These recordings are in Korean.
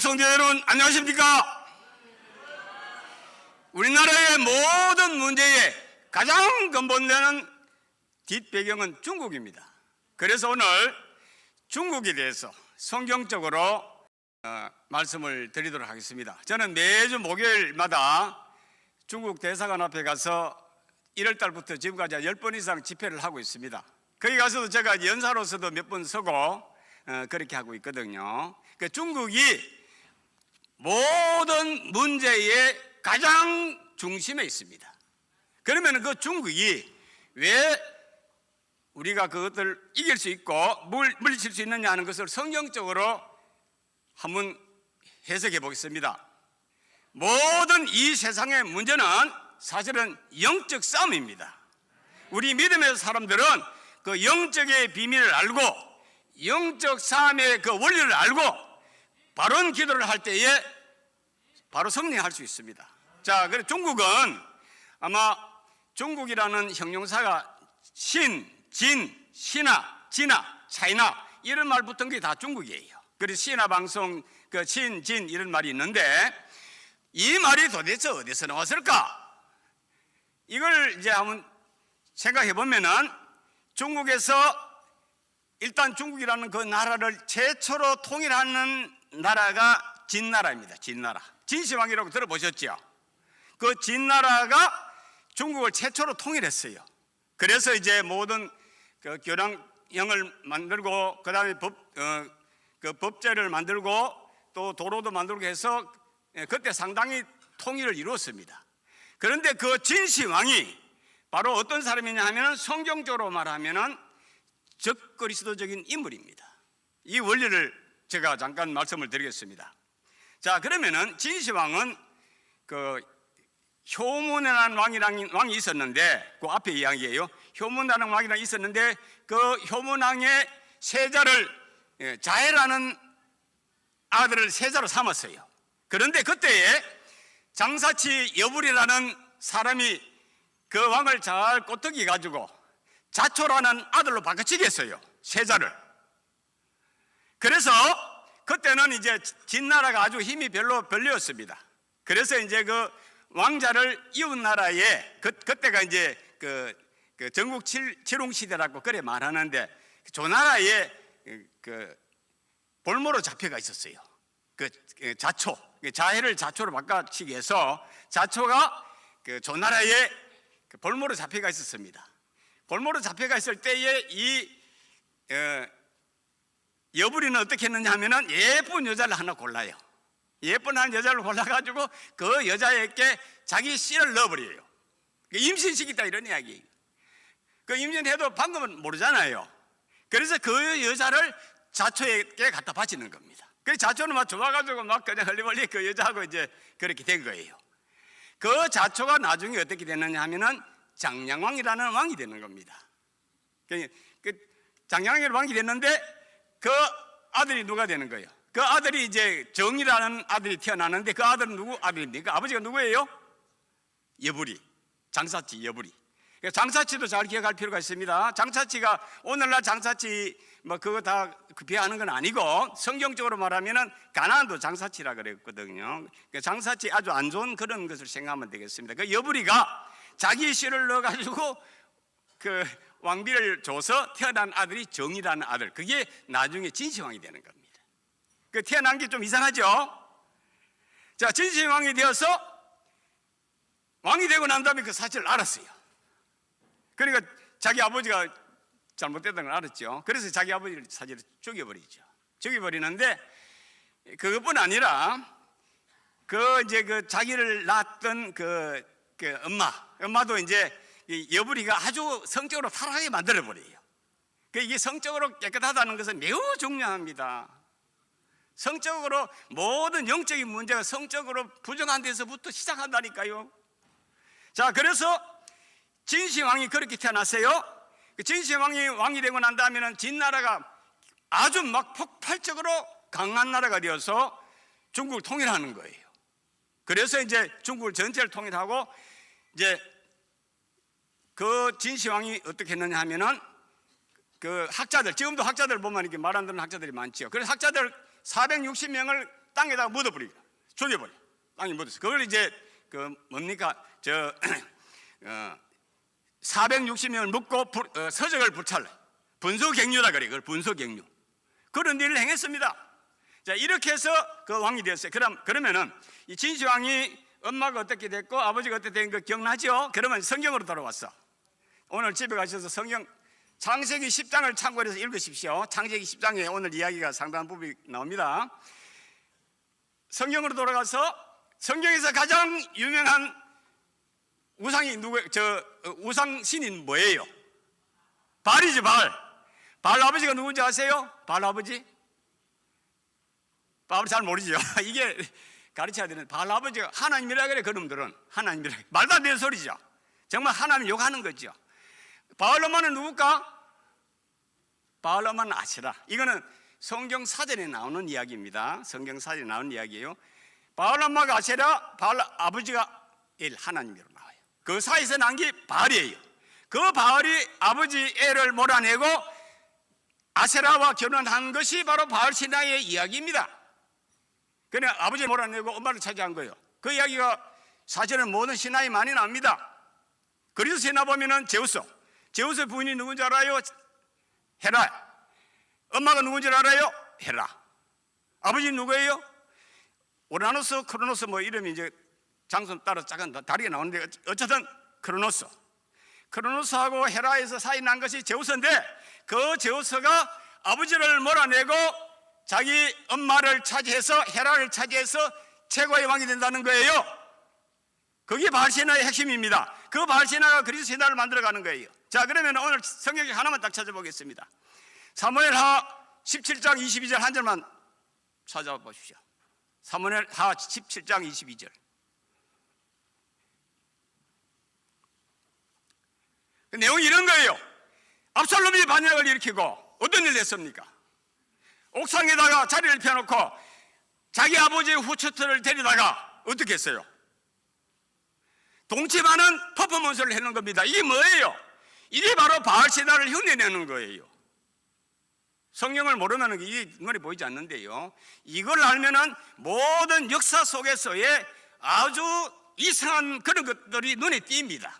성도 여러분 안녕하십니까? 우리나라의 모든 문제의 가장 근본되는 뒷배경은 중국입니다. 그래서 오늘 중국에 대해서 성경적으로 어, 말씀을 드리도록 하겠습니다. 저는 매주 목요일마다 중국 대사관 앞에 가서 1월 달부터 지금까지 10번 이상 집회를 하고 있습니다. 거기 가서도 제가 연사로서도 몇 번 서고 어, 그렇게 하고 있거든요. 그 중국이 모든 문제의 가장 중심에 있습니다. 그러면 그 중국이 왜 우리가 그것을 이길 수 있고 물, 물리칠 수 있느냐 하는 것을 성경적으로 한번 해석해 보겠습니다. 모든 이 세상의 문제는 사실은 영적 싸움입니다. 우리 믿음의 사람들은 그 영적의 비밀을 알고 영적 싸움의 그 원리를 알고 바른 기도를 할 때에 바로 승리할 수 있습니다. 자, 그래 중국은 아마 중국이라는 형용사가 신, 진, 신화, 진화, 차이나 이런 말 붙은 게 다 중국이에요. 그래서 신화 방송 그 신, 진 이런 말이 있는데 이 말이 도대체 어디서 나왔을까? 이걸 이제 한번 생각해 보면은 중국에서 일단 중국이라는 그 나라를 최초로 통일하는 나라가 진나라입니다. 진나라. 진시황이라고 들어보셨죠? 그 진나라가 중국을 최초로 통일했어요. 그래서 이제 모든 그 교량령을 만들고 그다음에 법, 어, 그 법제를 만들고 또 도로도 만들고 해서 예, 그때 상당히 통일을 이루었습니다. 그런데 그 진시황이 바로 어떤 사람이냐 하면은 성경적으로 말하면은 적그리스도적인 인물입니다. 이 원리를 제가 잠깐 말씀을 드리겠습니다. 자, 그러면은 진시황은 그 효문이라는 왕이랑 왕이 있었는데 그 앞에 이야기예요. 효문이라는 왕이랑 있었는데 그 효문왕의 세자를 예, 자해라는 아들을 세자로 삼았어요. 그런데 그때에 장사치 여불이라는 사람이 그 왕을 잘 꼬투기 가지고 자초라는 아들로 바꿔치기 했어요. 세자를. 그래서 그때는 이제 진나라가 아주 힘이 별로 별로였습니다. 그래서 이제 그 왕자를 이웃 나라에 그, 그때가 이제 그, 그 전국 칠, 칠홍 시대라고 그래 말하는데 조나라에 그, 그 볼모로 잡혀가 있었어요. 그, 그 자초, 그 자해를 자초로 바꿔치기 해서 자초가 그 조나라에 그 볼모로 잡혀가 있었습니다. 볼모로 잡혀가 있을 때에 이 어, 여부리는 어떻게 했느냐 하면은 예쁜 여자를 하나 골라요. 예쁜 한 여자를 골라가지고 그 여자에게 자기 씨를 넣어버려요. 그 임신시키다 이런 이야기. 그 임신해도 방금은 모르잖아요. 그래서 그 여자를 자초에게 갖다 바치는 겁니다. 그 자초는 막 좋아가지고 막 그냥 흘리벌리 그 여자하고 이제 그렇게 된 거예요. 그 자초가 나중에 어떻게 되느냐 하면은 장량왕이라는 왕이 되는 겁니다. 그, 그 장량왕이 왕이 됐는데 그 아들이 누가 되는 거예요? 그 아들이 이제 정이라는 아들이 태어나는데 그 아들은 누구 아들입니까? 아버지가 누구예요? 여부리, 장사치 여부리. 장사치도 잘 기억할 필요가 있습니다. 장사치가 오늘날 장사치 뭐 그거 다 비하하는 건 아니고 성경적으로 말하면은 가나안도 장사치라 그랬거든요. 그 장사치 아주 안 좋은 그런 것을 생각하면 되겠습니다. 그 여부리가 자기 씨를 넣어가지고 그 왕비를 줘서 태어난 아들이 정이라는 아들. 그게 나중에 진시황이 되는 겁니다. 그 태어난 게 좀 이상하죠? 자, 진시황이 되어서 왕이 되고 난 다음에 그 사실을 알았어요. 그러니까 자기 아버지가 잘못됐다는 걸 알았죠. 그래서 자기 아버지를 사실을 죽여버리죠. 죽여버리는데 그것뿐 아니라 그 이제 그 자기를 낳았던 그, 그 엄마, 엄마도 이제 이 여부리가 아주 성적으로 타락하게 만들어 버려요. 그 이게 성적으로 깨끗하다는 것은 매우 중요합니다. 성적으로 모든 영적인 문제가 성적으로 부정한 데서부터 시작한다니까요. 자, 그래서 진시황이 그렇게 태어났어요. 그 진시황이 왕이 되고 난 다음에는 진나라가 아주 막 폭발적으로 강한 나라가 되어서 중국을 통일하는 거예요. 그래서 이제 중국을 전체를 통일하고 이제 그 진시황이 어떻게 했느냐 하면은 그 학자들 지금도 학자들 보면 이렇게 말 안 듣는 학자들이 많지요. 그래서 학자들 460명을 땅에다가 묻어버리고 죽여버려. 땅에 묻어서 그걸 이제 그 뭡니까 저 어, 460명을 묻고 불- 어, 서적을 불찰래. 분소경유라 그래. 그걸 분소경유. 그런 일을 행했습니다. 자 이렇게 해서 그 왕이 되었어요. 그럼 그러면은 이 진시 왕이 엄마가 어떻게 됐고 아버지가 어떻게 된 거 기억나죠? 그러면 성경으로 돌아왔어. 오늘 집에 가셔서 성경 창세기 10장을 참고해서 읽으십시오. 창세기 10장에 오늘 이야기가 상당한 부분이 나옵니다. 성경으로 돌아가서 성경에서 가장 유명한 우상이 누구 저 어, 우상 신인 뭐예요? 발이지 발. 발 아버지가 누군지 아세요? 발 아버지? 발 아버지 잘 모르죠. 이게 가르쳐야 되는 발 아버지가 하나님이라 그래 그놈들은 하나님이라 말도 안 되는 소리죠. 정말 하나님 욕하는 거죠. 바알로만은 누굴까? 바알로만 아시라. 이거는 성경 사전에 나오는 이야기입니다. 성경 사전에 나오는 이야기예요. 바알로마가 아시라, 바알 아버지가 일 하나님으로 나와요. 그 사이에서 난 게 바알이에요. 그 바알이 아버지 애를 몰아내고 아세라와 결혼한 것이 바로 바알 신앙의 이야기입니다. 그래 아버지 몰아내고 엄마를 차지한 거예요. 그 이야기가 사실은 모든 신화에 많이 나옵니다. 그리스 신화 보면은 제우스, 제우스 부인이 누군지 알아요? 헤라. 엄마가 누군지 알아요? 헤라. 아버지 누구예요? 오라노스, 크로노스 뭐 이름이 이제 장소 따라 작은 다르게 나오는데 어쨌든 크로노스. 크로노스하고 헤라에서 사이 난 것이 제우스인데 그 제우스가 아버지를 몰아내고 자기 엄마를 차지해서 헤라를 차지해서 최고의 왕이 된다는 거예요. 그게 바알신화의 핵심입니다. 그 바알신화가 그리스 신화를 만들어가는 거예요. 자, 그러면 오늘 성경 하나만 딱 찾아보겠습니다. 사무엘하 17장 22절 한 절만 찾아보십시오. 사무엘하 17장 22절. 그 내용이 이런 거예요. 압살롬이 반역을 일으키고 어떤 일을 했습니까? 옥상에다가 자리를 펴놓고 자기 아버지의 후처트를 데리다가 어떻게 했어요? 동치마는 퍼포먼스를 해놓은 겁니다. 이게 뭐예요? 이게 바로 바알시다를 흉내내는 거예요. 성경을 모르면 이게 눈에 보이지 않는데요. 이걸 알면은 모든 역사 속에서의 아주 이상한 그런 것들이 눈에 띕니다.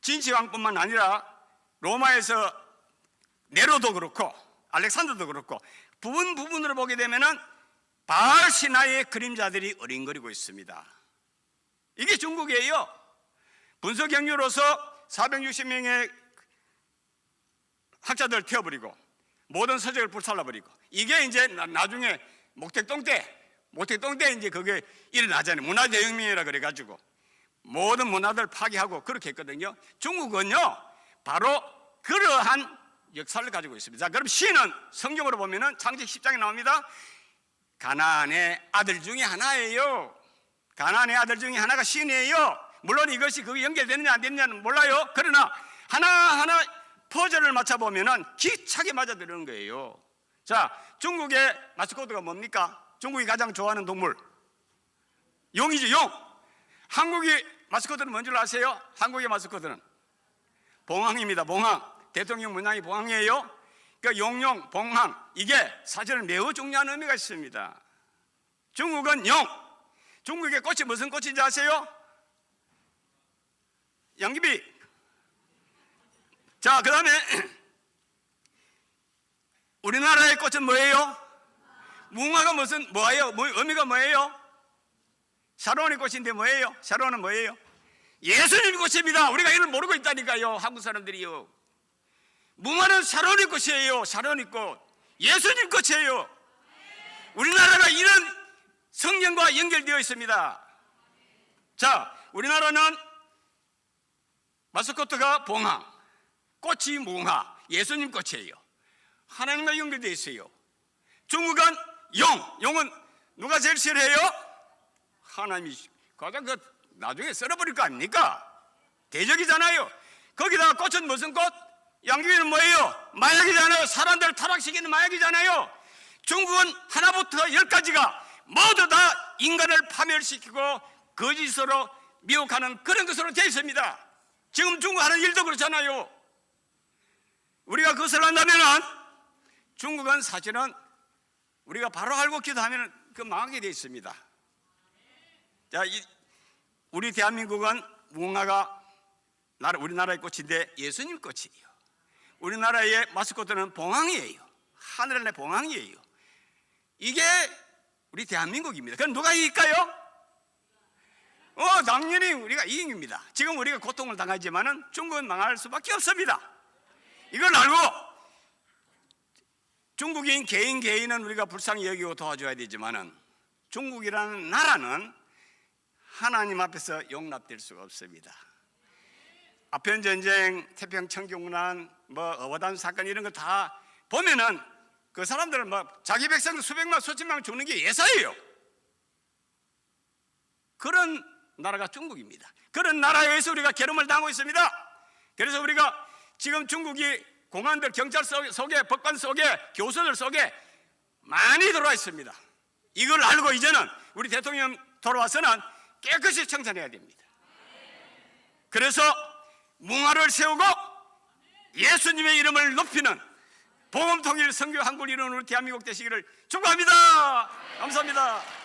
진시황뿐만 아니라 로마에서 네로도 그렇고 알렉산더도 그렇고 부분 부분으로 보게 되면은 바알 신화의 그림자들이 어린거리고 있습니다. 이게 중국이에요. 분석 경유로서 460명의 학자들 태워버리고 모든 서적을 불살라버리고 이게 이제 나- 나중에 목택동 때 목택동 때 이제 그게 일어나잖아요. 문화 대혁명이라 그래가지고 모든 문화들 파괴하고 그렇게 했거든요. 중국은요 바로 그러한 역사를 가지고 있습니다. 자, 그럼 시는 성경으로 보면은 창세기 10장에 나옵니다. 가나안의 아들 중에 하나예요. 가나안의 아들 중에 하나가 신이에요. 물론 이것이 그게 연결되느냐 안 되느냐는 몰라요. 그러나 하나하나 퍼즐을 맞춰 보면은 기차게 맞아들는 거예요. 자, 중국의 마스코트가 뭡니까? 중국이 가장 좋아하는 동물 용이죠, 용. 한국의 마스코트는 뭔 줄 아세요? 한국의 마스코트는 봉황입니다. 봉황. 대통령 문양이 봉황이에요. 그 용용, 봉황 이게 사실은 매우 중요한 의미가 있습니다. 중국은 용. 중국의 꽃이 무슨 꽃인지 아세요? 양귀비. 자, 그다음에 우리나라의 꽃은 뭐예요? 무화가 무슨 뭐예요? 뭐, 의미가 뭐예요? 샤론의 꽃인데 뭐예요? 샤론은 뭐예요? 예수님 꽃입니다. 우리가 이걸 모르고 있다니까요. 한국 사람들이요. 무화는 샤론의 꽃이에요. 샤론의 꽃. 예수님 꽃이에요. 우리나라가 이런 성령과 연결되어 있습니다. 자, 우리나라는 마스코트가 봉화, 꽃이 무화, 예수님 꽃이에요. 하나님과 연결되어 있어요. 중국은 용, 용은 누가 제일 싫어해요? 하나님이 가장 그 나중에 썰어버릴 거 아닙니까? 대적이잖아요. 거기다가 꽃은 무슨 꽃? 양귀비는 뭐예요? 마약이잖아요. 사람들 타락시키는 마약이잖아요. 중국은 하나부터 열까지가 모두 다 인간을 파멸시키고 거짓으로 미혹하는 그런 것으로 되어 있습니다. 지금 중국 하는 일도 그렇잖아요. 우리가 그것을 한다면은 중국은 사실은 우리가 바로 알고 기도하면 그 망하게 되어 있습니다. 자, 이, 우리 대한민국은 나라, 우리나라의 꽃인데 예수님 꽃이에요. 우리나라의 마스코트는 봉황이에요. 하늘의 봉황이에요. 이게 우리 대한민국입니다. 그럼 누가 이길까요? 어, 당연히 우리가 이깁니다. 지금 우리가 고통을 당하지만은 중국은 망할 수밖에 없습니다. 이걸 알고 중국인 개인 개인은 우리가 불쌍히 여기고 도와줘야 되지만은 중국이라는 나라는 하나님 앞에서 용납될 수가 없습니다. 아편 전쟁, 태평 청경난, 뭐 어바단 사건 이런 거 다 보면은 그 사람들은 뭐 자기 백성 수백만 수천만 죽는 게 예사예요. 그런 나라가 중국입니다. 그런 나라에 의해서 우리가 괴로움을 당하고 있습니다. 그래서 우리가 지금 중국이 공안들, 경찰 속- 속에, 법관 속에, 교수들 속에 많이 들어와 있습니다. 이걸 알고 이제는 우리 대통령 돌아와서는 깨끗이 청산해야 됩니다. 그래서 뭉화를 세우고 예수님의 이름을 높이는 복음 통일 선교 한국을 이루는 우리 대한민국 되시기를 축복합니다. 감사합니다.